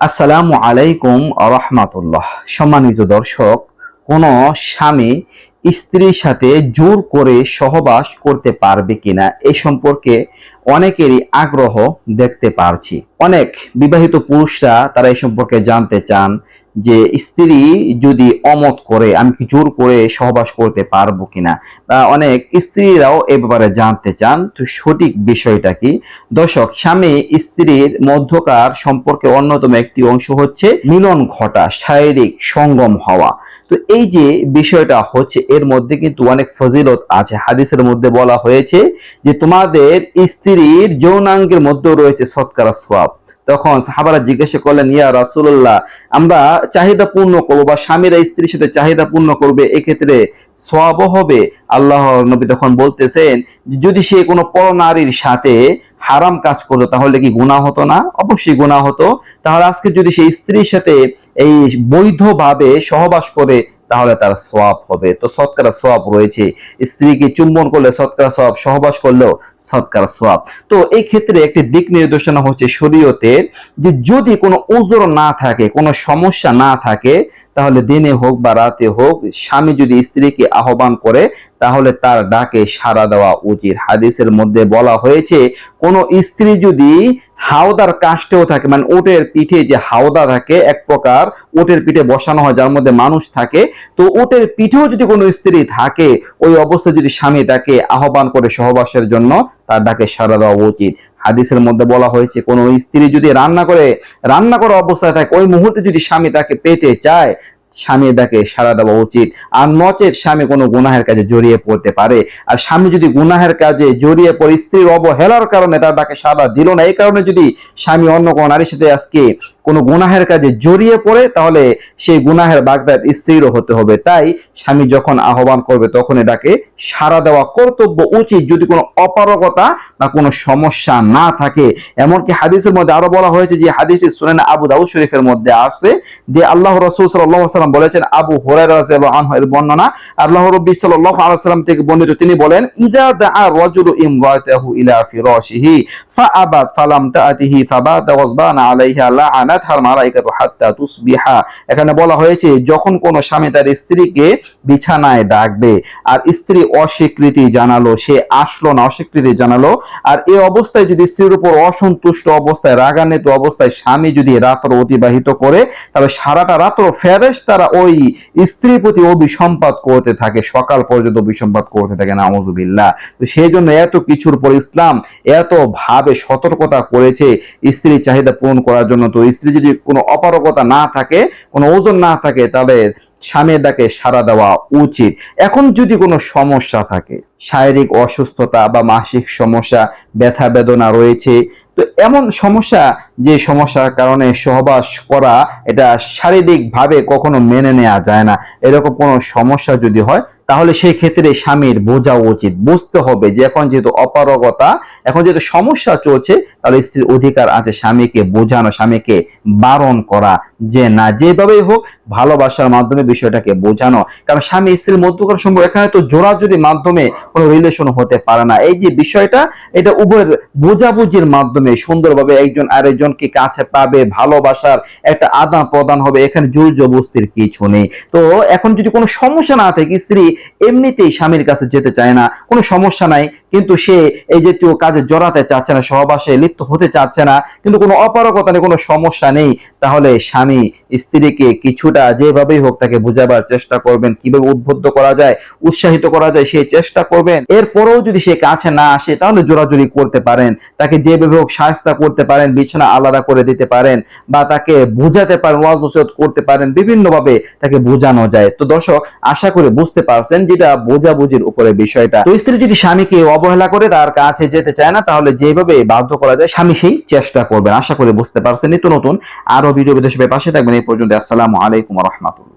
আসসালামু আলাইকুম রহমাতুল্লাহ সম্মানিত দর্শক, কোন স্বামী স্ত্রীর সাথে জোর করে সহবাস করতে পারবে কিনা এ সম্পর্কে অনেকেরই আগ্রহ দেখতে পারছি। অনেক বিবাহিত পুরুষরা তারা এই সম্পর্কে জানতে চান যে স্ত্রী যদি অমত করে, আমি কি জোর করে সহবাস করতে পারব কিনা? অনেক স্ত্রীরাও এ ব্যাপারে জানতে চান। তো সঠিক বিষয়টা কি? দর্শক, স্বামী স্ত্রীর মধ্যকার সম্পর্কে অন্যতম একটি অংশ হচ্ছে মিলন ঘটা, শারীরিক সঙ্গম হওয়া। তো এই যে বিষয়টা হচ্ছে, এর মধ্যে কিন্তু অনেক ফজিলত আছে। হাদিসের মধ্যে বলা হয়েছে যে তোমাদের স্ত্রীর যৌনাঙ্গের মধ্যে রয়েছে সৎকারা সোয়াব। তখন সাহাবারা জিজ্ঞাসা করলেন, ইয়া রাসূলুল্লাহ, আমরা চাহিদা পূর্ণ করব বা স্বামীরা স্ত্রীর সাথে চাহিদা পূর্ণ করবে, এক্ষেত্রে সোয়াবও হবে? আল্লাহ নবী তখন বলতেছেন, যদি সে কোনো পরনারীর সাথে হারাম কাজ করতো, তাহলে কি গুনাহ হতো না? অবশ্যই গুনাহ হতো। তাহলে আজকে যদি সে স্ত্রীর সাথে এই বৈধভাবে সহবাস করে তাহলে তার সোয়াব হবে। তো সৎকারা সোয়াব রয়েছে। স্ত্রীকে চুম্বন করলে সৎকারা সোয়াব সহবাস করলেও সৎকারা সোয়াব তো এই ক্ষেত্রে একটি দিক নির্দেশনা হচ্ছে শরীয়তের যে যদি কোনো ওজোর না থাকে, কোনো সমস্যা না থাকে, তাহলে দিনে হোক বা রাতে হোক, স্বামী যদি স্ত্রীকে আহ্বান করে, তাহলে তার ডাকে সাড়া দেওয়া উচিত। হাদিসের মধ্যে বলা হয়েছে, কোন স্ত্রী যদি হাওদার কাষ্টেও থাকে মানে ওটের পিঠে যে হাওদা থাকে, এক প্রকার ওটের পিঠে বসানো হয়, যার মধ্যে মানুষ থাকে। তো ওটের পিঠেও যদি কোনো স্ত্রী থাকে, ওই অবস্থায় যদি স্বামী তাকে আহ্বান করে সহবাসের জন্য, তার ডাকে সাড়া দেওয়া উচিত। হাদিসের মধ্যে বলা হয়েছে, কোনো স্ত্রী যদি রান্না করে, রান্না করা অবস্থায় থাকে, ওই মুহূর্তে যদি স্বামী তাকে পেতে চায় স্বামী তাকে সাড়া দেওয়া উচিত। আর নচেত স্বামী কোনো গুনাহের কাজে জড়িয়ে পড়তে পারে। আর স্বামী যদি গুনাহের কাজে জড়িয়ে পড়ে, স্ত্রীর অবহেলার কারণে তার তাকে সাড়া দিল না। এই কারণে যদি স্বামী অন্য কোনো নারীর সাথে আজকে কোনো গুনাহের কাজে জড়িয়ে পড়ে, তাহলে সেই গুনাহের বাগদাদ স্ত্রীরও হতে হবে। তাই স্বামী যখন আহ্বান করবে তখন এটাকে সাড়া দেওয়া কর্তব্য উচিত। যদি কোনো অপারগতা বা কোনো সমস্যা না থাকে, এমনকি হাদিসের মধ্যে আরও বলা হয়েছে যে, হাদিসটি শুনেন আবু দাউদ শরীফের মধ্যে আসছে, যে আল্লাহ রসুল সাল্লাম বলেছেন, আবু আনহু বর্ণনা, আল্লাহ রাব্বি সাল্লাম থেকে বর্ণিত, তিনি বলেন, ইদা দাআ রাজুলু ইমরাতাহু ইলা ফিরাশিহি ফাআবাত ফালাম তাআতিহি ফাবাতা গজবানা আলাইহা লাআনাতহার মালাইকাতু হাত্তা তুসবিহা। এখানে বলা হয়েছে, যখন কোন স্বামী তার স্ত্রীকে বিছানায় ডাকবে, আর স্ত্রী অস্বীকৃতি জানালো, সে আসলো না, অস্বীকৃতি জানালো, আর এই অবস্থায় যদি স্ত্রীর উপর অসন্তুষ্ট অবস্থায়, রাগান্বিত অবস্থায় স্বামী যদি রাত্র অতিবাহিত করে, তাহলে সারাটা রাত্র ফেরেশ তারা ওই স্ত্রীর প্রতি অভিসম্পাদ করতে থাকে, সকাল পর্যন্ত অভিসম্পাদ করতে থাকে নামজুবিল্লাহ তো সেই জন্য এত কিছুর পর ইসলাম এত ভাবে সতর্কতা করেছে, স্ত্রীর চাহিদা পূরণ করার জন্য। তো স্ত্রী যদি কোনো অপারগতা না থাকে, কোনো ওজন না থাকে, তাহলে স্বামীর ডাকে সাড়া দেওয়া উচিত। এখন যদি কোনো সমস্যা থাকে শারীরিক অসুস্থতা বা মাসিক সমস্যা, ব্যথা বেদনা রয়েছে। তো এমন সমস্যা যে সমস্যার কারণে সহবাস করা এটা শারীরিক ভাবে কখনো মেনে নেওয়া যায় না। এরকম কোনো সমস্যা যদি হয়, তাহলে সেই ক্ষেত্রে স্বামীর বোঝা উচিত। বুঝতে হবে যে এখন যেহেতু অপারগতা, এখন যেহেতু সমস্যা চলছে, তাহলে স্ত্রীর অধিকার আছে স্বামীকে বোঝানো, স্বামীকে বারণ করা। যে না, যেভাবেই হোক, ভালোবাসার মাধ্যমে বিষয়টাকে বোঝানো। কারণ স্বামী স্ত্রীর মধ্যকার সম্পর্ক, এখানে তো জোরাজুরি মাধ্যমে কোনো রিলেশন হতে পারে না। এই যে বিষয়টা, এটা উভয়ের বোঝাবুঝির মাধ্যমে সুন্দরভাবে একজন আরেকজনকে কাছে পাবে, ভালোবাসার একটা আদান প্রদান হবে, এখানে জোর জবস্তির কিছু নেই। তো এখন যদি কোনো সমস্যা না থাকে, স্ত্রী এমনিতেই স্বামীর কাছে যেতে চায় না, কোনো সমস্যা নাই, কিন্তু সে এই জাতীয় কাজে জড়াতে চাচ্ছে না, সহবাসে লিপ্ত হতে চাচ্ছে না, কিন্তু কোনো অপারগতা নেই, কোনো সমস্যা নেই, তাহলে স্বামী স্ত্রীকে কিছুটা যেভাবেই হোক তাকে বোঝাবার চেষ্টা করবেন, কীভাবে উদ্বুদ্ধ করা যায়, উৎসাহিত করা যায় সেই চেষ্টা করবেন। এরপরেও যদি সে কাছে না আসে, তাহলে জোরাজুরি করতে পারেন। তাকে যেভাবে হোক সাহস্তা করতে পারেন, বিছানা আলাদা করে দিতে পারেন বা তাকে বোঝাতে পারেন ওয়াজ করতে পারেন, বিভিন্নভাবে তাকে বোঝানো যায়। তো দর্শক, আশা করে বুঝতে পারছেন যেটা বোঝাবুঝির উপরে বিষয়টা। তো স্ত্রী যদি স্বামীকে অবহেলা করে তার কাছে যেতে চায় না, তাহলে যেভাবে বাধ্য করা যায়, স্বামী সেই চেষ্টা করবেন। আশা করে বুঝতে পারছেন। নিত্য নতুন আরও ভিডিও বিদেশে পাশে থাকবেন। এই পর্যন্ত আসসালামু আলাইকুম রহমতুল্লাহ।